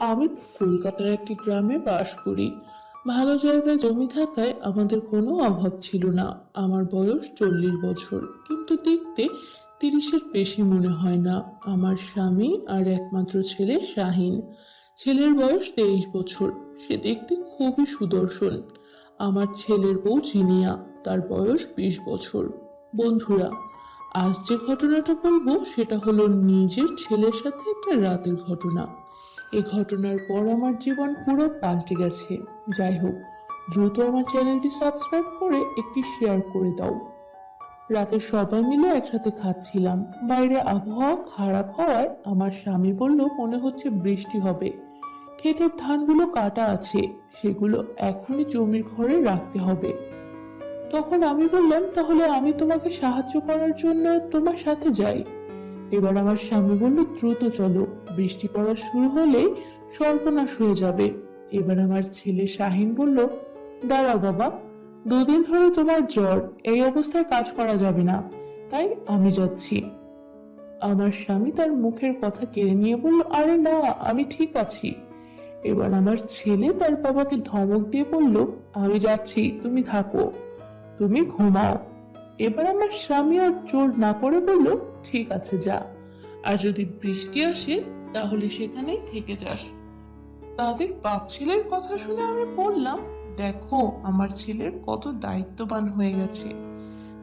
আমি কলকাতার একটি গ্রামে বাস করি। ভালো জায়গায় জমি থাকায় আমাদের কোনো অভাব ছিল না। আমার বয়স চল্লিশ বছর, কিন্তু দেখতে তিরিশের বেশি মনে হয় না। আমার স্বামী আর একমাত্র ছেলে শাহিন। ছেলের বয়স তেইশ বছর, সে দেখতে খুবই সুদর্শন। আমার ছেলের বউ জিনিয়া, তার বয়স বিশ বছর। বন্ধুরা, আজ যে ঘটনাটা বলব, সেটা হলো নিজের ছেলের সাথে একটা রাতের ঘটনা। এই ঘটনার পর আমার জীবন পুরো পাল্টে গেছে। যাই হোক দ্রুত আমার চ্যানেলটি সাবস্ক্রাইব করে একটি শেয়ার করে দাও। রাতে সবাই মিলে একসাথে খাচ্ছিলাম। বাইরে আবহাওয়া খারাপ হওয়ায় আমার স্বামী বলল, মনে হচ্ছে বৃষ্টি হবে। ক্ষেতের ধানগুলো কাটা আছে, সেগুলো এখনই জমির ঘরে রাখতে হবে। তখন আমি বললাম, তাহলে আমি তোমাকে সাহায্য করার জন্য তোমার সাথে যাই। এবার আমার স্বামী বলল, দ্রুত চলো, বৃষ্টি পড়া শুরু হলে সর্বনাশ হয়ে যাবে। এবার আমার ছেলে শাহিন বলল, দাঁড়াও বাবা, দুদিন ধরে তোমার জ্বর, এই অবস্থায় কাজ করা যাবে না, তাই আমি যাচ্ছি। আমার স্বামী তার মুখের কথা কেড়ে নিয়ে বলল, আরে না, আমি ঠিক আছি। এবার আমার ছেলে তার বাবাকে ধমক দিয়ে বলল, আমি যাচ্ছি, তুমি থাকো, তুমি ঘুমাও। এবার আমার স্বামী আর জোর না করে বলল, ঠিক আছে, যা। আর যদি বৃষ্টি আসে, তাহলে সেখানেই থেকে যাস। তাদের বাপ ছেলের কথা শুনে আমি বললাম, দেখো, আমার ছেলের কত দায়িত্ববান হয়ে গেছে।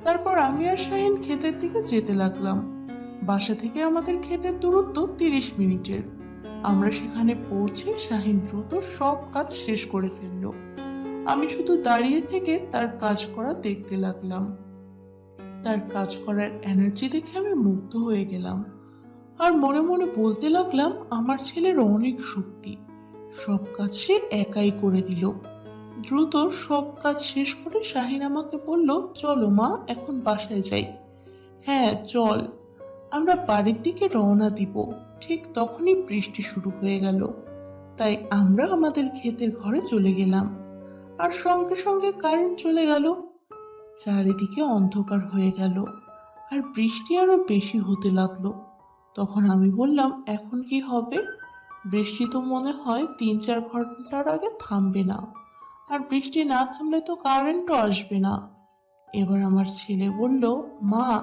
তারপর আমি আর শাহিন ক্ষেতের দিকে যেতে লাগলাম। বাসা থেকে আমাদের ক্ষেতের দূরত্ব তিরিশ মিনিটের। আমরা সেখানে পৌঁছে শাহিন দ্রুত সব কাজ শেষ করে ফেলল। আমি শুধু দাঁড়িয়ে থেকে তার কাজ করা দেখতে লাগলাম। তার কাজ করার এনার্জি দেখে আমি মুগ্ধ হয়ে গেলাম। আর মনে মনে বলতে লাগলাম, আমার ছেলের অনেক শক্তি। সব কাজ সে একাই করে দিল। দ্রুত সব কাজ শেষ করে শাহিন আমাকে বলল, চলো মা, এখন বাসায় যাই। হ্যাঁ চল। আমরা বাড়ির দিকে রওনা দিব। ঠিক তখনই বৃষ্টি শুরু হয়ে গেল। তাই আমরা আমাদের ক্ষেতের ঘরে চলে গেলাম। আর সঙ্গে সঙ্গে কারেন্ট চলে গেল। চারিদিকে অন্ধকার হয়ে গেল আর বৃষ্টি আরও বেশি হতে লাগল। তখন আমি বললাম, এখন কি হবে? বৃষ্টি তো মনে হয় তিন চার ঘণ্টার আগে থামবে না। আর বৃষ্টি না থামলে তো কারেন্টও আসবে না। এবার আমার ছেলে বলল, মা,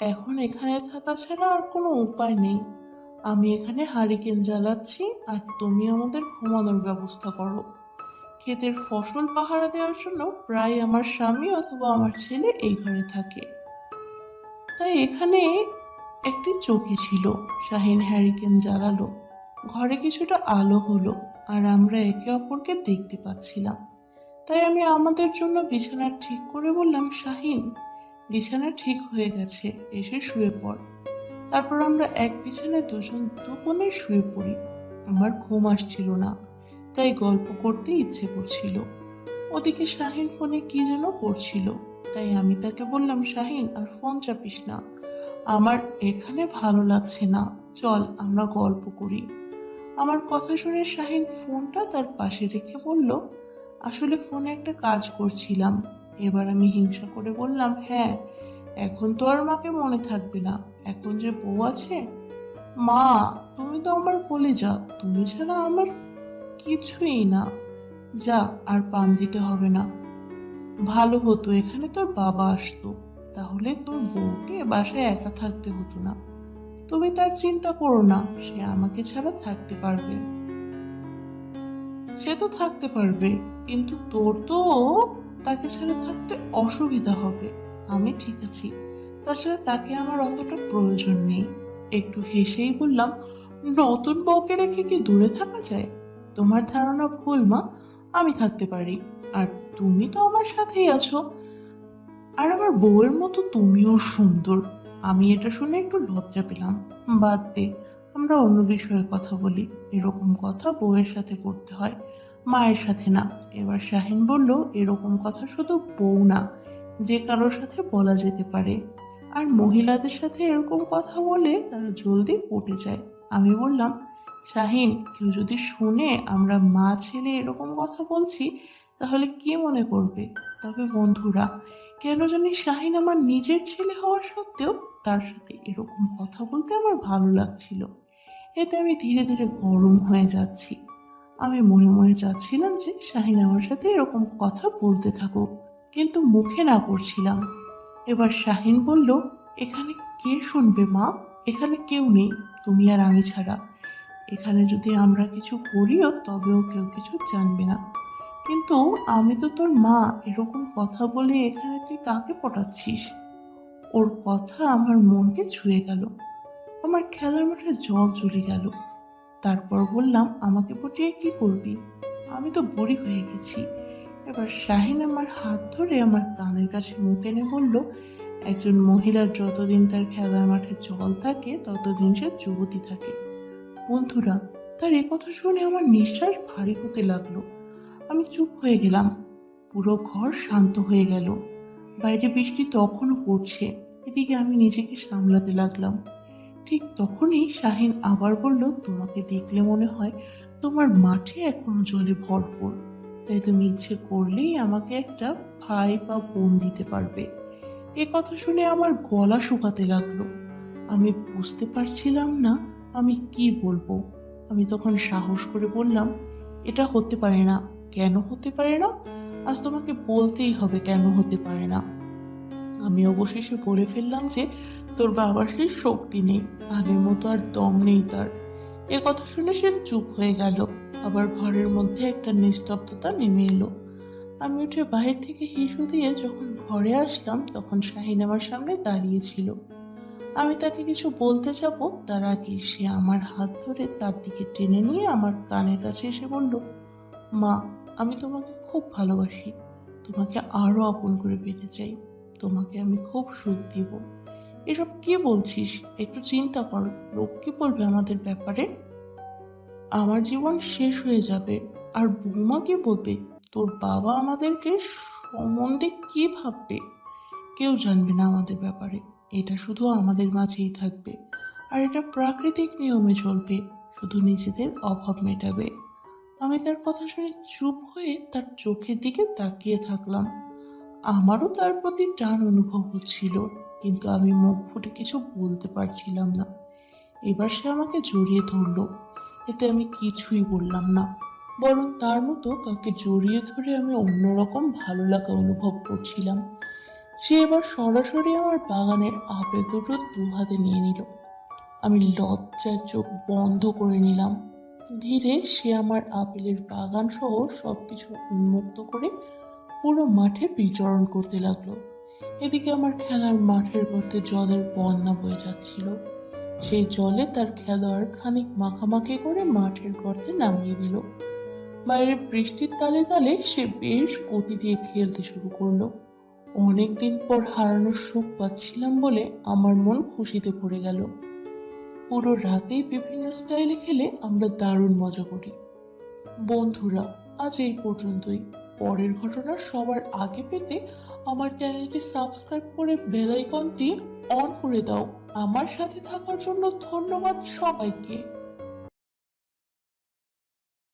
এখন এখানে থাকা ছাড়া আর কোনো উপায় নেই। আমি এখানে হারিকেন জ্বালাচ্ছি আর তুমি আমাদের ঘুমানোর ব্যবস্থা করো। ক্ষেতের ফসল পাহারা দেওয়ার জন্য প্রায় আমার স্বামী অথবা আমার ছেলে এই ঘরে থাকে। তাই এখানে একটি চৌকি ছিল, শাহিন হ্যারিকেন জ্বালালো। ঘরে কিছুটা আলো হলো আর আমরা একে অপরকে দেখতে পাচ্ছিলাম। তাই আমি আমাদের জন্য বিছানা ঠিক করে বললাম, শাহিন, বিছানা ঠিক হয়ে গেছে, এসে শুয়ে পড়। তারপর আমরা এক বিছানায় দুজন দুপনে শুয়ে পড়ি। আমার ঘুম আসছিল না। তাই গল্প করতে ইচ্ছে করছিল। ওদিকে শাহিন ফোনে কি যেন করছিল, তাই আমি তাকে বললাম, শাহিন, আর ফোন চাপিস না। আমার এখানে ভালো লাগছে না। চল, আমরা গল্প করি। আমার কথা শুনে শাহিন ফোনটা তার পাশে রেখে বলল, আসলে ফোনে একটা কাজ করছিলাম। এবার আমি হিংসা করে বললাম হ্যাঁ এখন তো আর মাকে মনে থাকবে না। এখন যে বউ আছে, মা, তুমি তো আমার কলেজা। তুমি ছাড়া আমার কিছুই না। যা, আর পান দিতে হবে না। ভালো হতো, এখানে তোর বাবা আসতো। তাহলে তোর বউকে বাসায় একা থাকতে হতো না। তুমি তার চিন্তা করো না, সে আমাকে ছাড়া থাকতে পারবে। সে তো থাকতে পারবে, কিন্তু তোর তো তাকে ছাড়া থাকতে অসুবিধা হবে। আমি ঠিক আছি। তাছাড়া তাকে আমার অতটা প্রয়োজন নেই। একটু হেসেই বললাম, নতুন বউকে রেখে কি দূরে থাকা যায়? তোমার ধারণা ভুল, মা। আমি থাকতে পারি। আর তুমি তো আমার সাথেই আছো। আর আমার বউয়ের মতো তুমিও সুন্দর। আমি এটা শুনে একটু লজ্জা পেলাম। বাদ দে, আমরা অন্য বিষয়ে কথা বলি। এরকম কথা বউয়ের সাথে করতে হয়, মায়ের সাথে না। এবার শাহিন বলল, এরকম কথা শুধু বউ না, যে কারোর সাথে বলা যেতে পারে। আর মহিলাদের সাথে এরকম কথা বলে তারা জলদি পটে যায়। আমি বললাম শাহিন, কেউ যদি শুনে আমরা মা ছেলে এরকম কথা বলছি, তাহলে কে মনে করবে? তবে বন্ধুরা, কেন জানি শাহিন আমার নিজের ছেলে হওয়া সত্ত্বেও তার সাথে এরকম কথা বলতে আমার ভালো লাগছিল। এতে আমি ধীরে ধীরে গরম হয়ে যাচ্ছি। আমি মনে মনে চাচ্ছিলাম যে শাহিন আমার সাথে এরকম কথা বলতে থাকুক, কিন্তু মুখে না করছিলাম এবার শাহিন বলল, এখানে কে শুনবে মা? এখানে কেউ নেই, তুমি আর আমি ছাড়া। এখানে যদি আমরা কিছু করিও, তবেও কেউ কিছু জানবে না। কিন্তু আমি তো তোর মা, এরকম কথা বলে এখানে তুই কাকে পটাচ্ছিস? ওর কথা আমার মনকে ছুঁয়ে গেল। আমার খেলার মাঠে জল চলে গেল। তারপর বললাম, আমাকে পটিয়ে কি করবি? আমি তো বড়ি হয়ে গেছি। এবার শাহিন আমার হাত ধরে আমার কানের কাছে মুখ এনে বলল, একজন মহিলার যতদিন তার খেলার মাঠে জল থাকে, ততদিন সে যুবতী থাকে। বন্ধুরা, তার এ কথা শুনে আমার নিঃশ্বাস ভারী হতে লাগল। আমি চুপ হয়ে গেলাম। পুরো ঘর শান্ত হয়ে গেল। বাইরে বৃষ্টি তখনও পড়ছে। এদিকে আমি নিজেকে সামলাতে লাগলাম। ঠিক তখনই শাহিন আবার বলল, তোমাকে দেখলে মনে হয় তোমার মাঠে এখনও জলে ভরপুর। তাই তুমি ইচ্ছে করলেই আমাকে একটা ভাই বা বোন দিতে পারবে। এ কথা শুনে আমার গলা শুকাতে লাগল। আমি বুঝতে পারছিলাম না আমি কি বলব? আমি তখন সাহস করে বললাম, এটা হতে পারে না। কেন হতে পারে না? আজ তোমাকে বলতেই হবে কেন হতে পারে না? আমি অবশেষে বলে ফেললাম যে, তোর বাবার সেই শক্তি নেই আগের মতো আর দম নেই তার। এ কথা শুনে সে চুপ হয়ে গেল। আবার ঘরের মধ্যে একটা নিস্তব্ধতা নেমে এলো। আমি উঠে বাইরে থেকে হিসু দিয়ে যখন ঘরে আসলাম, তখন শাহিন আমার সামনে দাঁড়িয়েছিল আমি তাকে কিছু বলতে যাব। তার আগে সে আমার হাত ধরে তার দিকে টেনে নিয়ে আমার কানের কাছে এসে বলল, মা, আমি তোমাকে খুব ভালোবাসি। তোমাকে আরও আপন করে পেতে চাই। তোমাকে আমি খুব সুখ দিব। এসব কি বলছিস? একটু চিন্তা কর। লোক কি বলবে আমাদের ব্যাপারে? আমার জীবন শেষ হয়ে যাবে। আর বৌমা কি বলবে? তোর বাবা আমাদেরকে সম্বন্ধে কি ভাববে? কেউ জানবে না আমাদের ব্যাপারে। এটা শুধু আমাদের মাঝেই থাকবে। আর এটা প্রাকৃতিক নিয়মে চলবে, শুধু নিজেদের অভাব মেটাবে। আমি তার কথা শুনে চুপ হয়ে তার চোখের দিকে তাকিয়ে থাকলাম। আমারও তার প্রতি টান অনুভব হচ্ছিল, কিন্তু আমি মুখ ফুটে কিছু বলতে পারছিলাম না। এবার সে আমাকে জড়িয়ে ধরলো, এতে আমি কিছুই বললাম না, বরং তার মতো কাউকে জড়িয়ে ধরে আমি অন্যরকম ভালো লাগা অনুভব করছিলাম। সে এবার সরাসরি আমার বাগানের আপেল দুটো দু হাতে নিয়ে নিল। আমি লজ্জার চোখ বন্ধ করে নিলাম। ধীরে সে আমার আপেলের বাগান সহ সব কিছু উন্মুক্ত করে পুরো মাঠে বিচরণ করতে লাগল। এদিকে আমার খেলার মাঠের মধ্যে জলের বন্যা বয়ে যাচ্ছিল। সেই জলে তার খেলোয়াড় খানিক মাখামাখি করে মাঠের গর্তে নামিয়ে দিল। বাইরে বৃষ্টির তালে তালে সে বেশ গতি দিয়ে খেলতে শুরু করল। অনেকদিন পর হারানোর সুখ পাচ্ছিলাম বলে আমার মন খুশিতে ভরে গেল। পুরো রাতেই বিভিন্ন স্টাইলে খেলে আমরা দারুণ মজা করি। বন্ধুরা, আজ এই পর্যন্তই। পরের ঘটনা সবার আগে পেতে আমার চ্যানেলটি সাবস্ক্রাইব করে বেল অন করে দাও। আমার সাথে থাকার জন্য ধন্যবাদ সবাইকে।